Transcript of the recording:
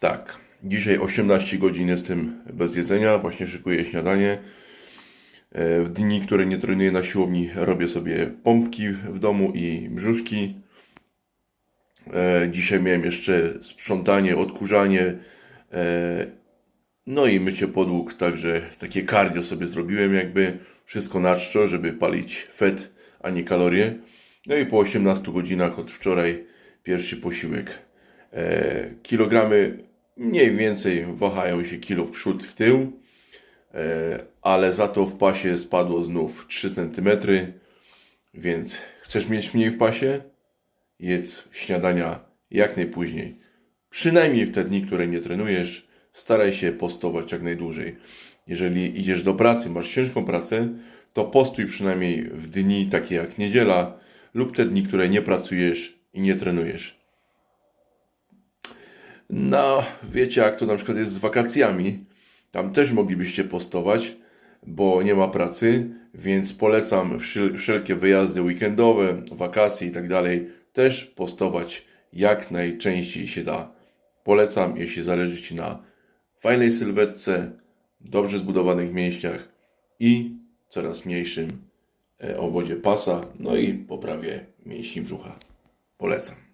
Tak, dzisiaj 18 godzin jestem bez jedzenia, właśnie szykuję śniadanie. E, W dni, które nie trenuję na siłowni, robię sobie pompki w domu i brzuszki. E, Dzisiaj miałem jeszcze sprzątanie, odkurzanie, e, no i mycie podłóg, także takie cardio sobie zrobiłem jakby, wszystko na czczo, żeby palić fet, a nie kalorie. No i po 18 godzinach od wczoraj pierwszy posiłek. Kilogramy mniej więcej wahają się kilo w przód, w tył, e, ale za to w pasie spadło znów 3 cm, więc chcesz mieć mniej w pasie? Jedz śniadania jak najpóźniej. Przynajmniej w te dni, które nie trenujesz, staraj się postować jak najdłużej. Jeżeli idziesz do pracy, masz ciężką pracę, to postój przynajmniej w dni takie jak niedziela lub te dni, które nie pracujesz i nie trenujesz. No, wiecie jak to na przykład jest z wakacjami. Tam też moglibyście postować, bo nie ma pracy, więc polecam wszel- wszelkie wyjazdy weekendowe, wakacje i tak dalej, też postować jak najczęściej się da. Polecam, jeśli zależy Ci na fajnej sylwetce, dobrze zbudowanych mięśniach i coraz mniejszym e, obwodzie pasa, no i poprawie mięśni brzucha. Polecam.